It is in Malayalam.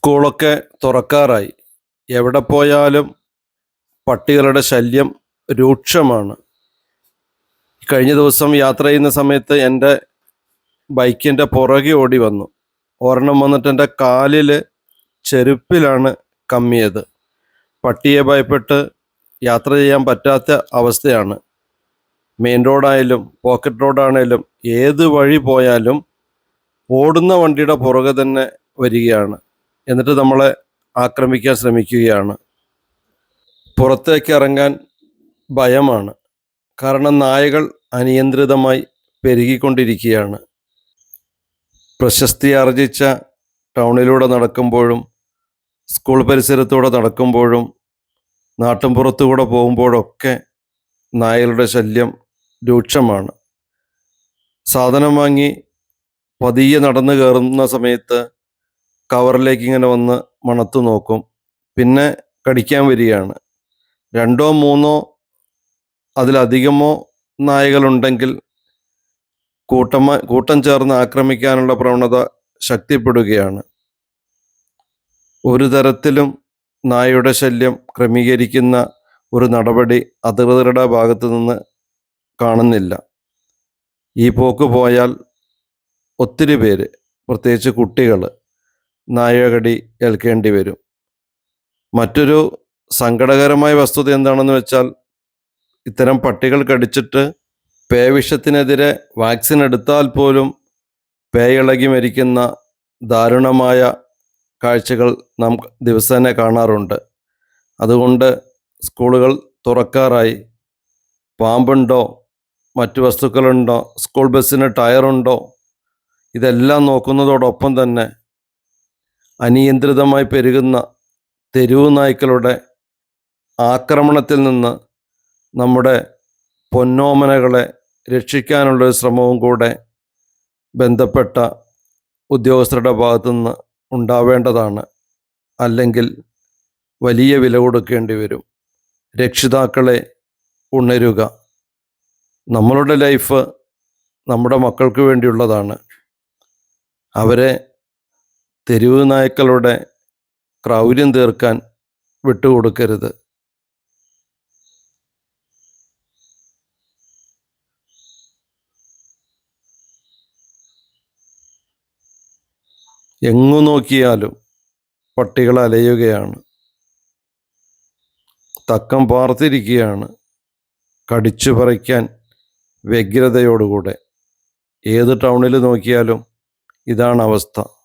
സ്കൂളൊക്കെ തുറക്കാറായി. എവിടെ പോയാലും പട്ടികളുടെ ശല്യം രൂക്ഷമാണ്. കഴിഞ്ഞ ദിവസം യാത്ര ചെയ്യുന്ന സമയത്ത് എന്റെ ബൈക്കിന്റെ പുറകെ ഓടി വന്നു. ഒരെണ്ണം വന്നിട്ട് എന്റെ കാലിൽ ചെരുപ്പിലാണ് കമ്മിയത്. പട്ടിയെ ഭയപ്പെട്ട് യാത്ര ചെയ്യാൻ പറ്റാത്ത അവസ്ഥയാണ്. മെയിൻ റോഡായാലും പോക്കറ്റ് റോഡാണേലും ഏത് വഴി പോയാലും ഓടുന്ന വണ്ടിയുടെ പുറകെ തന്നെ വരികയാണ്. എന്നിട്ട് നമ്മളെ ആക്രമിക്കാൻ ശ്രമിക്കുകയാണ്. പുറത്തേക്ക് ഇറങ്ങാൻ ഭയമാണ്. കാരണം നായകൾ അനിയന്ത്രിതമായി പെരുകിക്കൊണ്ടിരിക്കുകയാണ്. പ്രശസ്തി ആർജിച്ച ടൗണിലൂടെ നടക്കുമ്പോഴും സ്കൂൾ പരിസരത്തൂടെ നടക്കുമ്പോഴും നാട്ടിൻപുറത്തുകൂടെ പോകുമ്പോഴൊക്കെ നായകളുടെ ശല്യം രൂക്ഷമാണ്. സാധനം വാങ്ങി പതിയെ നടന്നു കയറുന്ന സമയത്ത് കവറിലേക്ക് ഇങ്ങനെ വന്ന് മണത്ത് നോക്കും. പിന്നെ കടിക്കാൻ വരികയാണ്. രണ്ടോ മൂന്നോ അതിലധികമോ നായകളുണ്ടെങ്കിൽ കൂട്ടമ കൂട്ടം ചേർന്ന് ആക്രമിക്കാനുള്ള പ്രവണത ശക്തിപ്പെടുകയാണ്. ഒരു തരത്തിലും നായയുടെ ശല്യം ക്രമീകരിക്കുന്ന ഒരു നടപടി അധികൃതരുടെ ഭാഗത്തു നിന്ന് കാണുന്നില്ല. ഈ പോക്ക് പോയാൽ ഒത്തിരി പേര് പ്രത്യേകിച്ച് കുട്ടികൾ നായകടി ഏൽക്കേണ്ടി വരും. മറ്റൊരു സങ്കടകരമായ വസ്തുത എന്താണെന്ന് വെച്ചാൽ ഇത്തരം പട്ടികൾ കടിച്ചിട്ട് പേവിഷത്തിനെതിരെ വാക്സിൻ എടുത്താൽ പോലും പേയിളകി മരിക്കുന്ന ദാരുണമായ കാഴ്ചകൾ നാം ദിവസേന കാണാറുണ്ട്. അതുകൊണ്ട് സ്കൂളുകൾ തുറക്കാറായി. പാമ്പുണ്ടോ? മറ്റു വസ്തുക്കളുണ്ടോ? സ്കൂൾ ബസ്സിന് ടയറുണ്ടോ? ഇതെല്ലാം നോക്കുന്നതോടൊപ്പം തന്നെ അനിയന്ത്രിതമായി പെരുകുന്ന തെരുവു നായ്ക്കളുടെ ആക്രമണത്തിൽ നിന്ന് നമ്മുടെ പൊന്നോമനകളെ രക്ഷിക്കാനുള്ളൊരു ശ്രമവും കൂടെ ബന്ധപ്പെട്ട ഉദ്യോഗസ്ഥരുടെ ഭാഗത്തുനിന്ന് ഉണ്ടാവേണ്ടതാണ്. അല്ലെങ്കിൽ വലിയ വില കൊടുക്കേണ്ടി വരും. രക്ഷിതാക്കളെ ഉണരുക. നമ്മളുടെ ലൈഫ് നമ്മുടെ മക്കൾക്ക് വേണ്ടിയുള്ളതാണ്. അവരെ തെരുവ് നായ്ക്കളുടെ ക്രൗര്യം തീർക്കാൻ വിട്ടുകൊടുക്കരുത്. എങ്ങു നോക്കിയാലും പട്ടികൾ അലയുകയാണ്. തക്കം പാർത്തിരിക്കുകയാണ്. കടിച്ചു പറിക്കാൻ വ്യഗ്രതയോടുകൂടെ. ഏത് ടൗണിൽ നോക്കിയാലും ഇതാണ് അവസ്ഥ.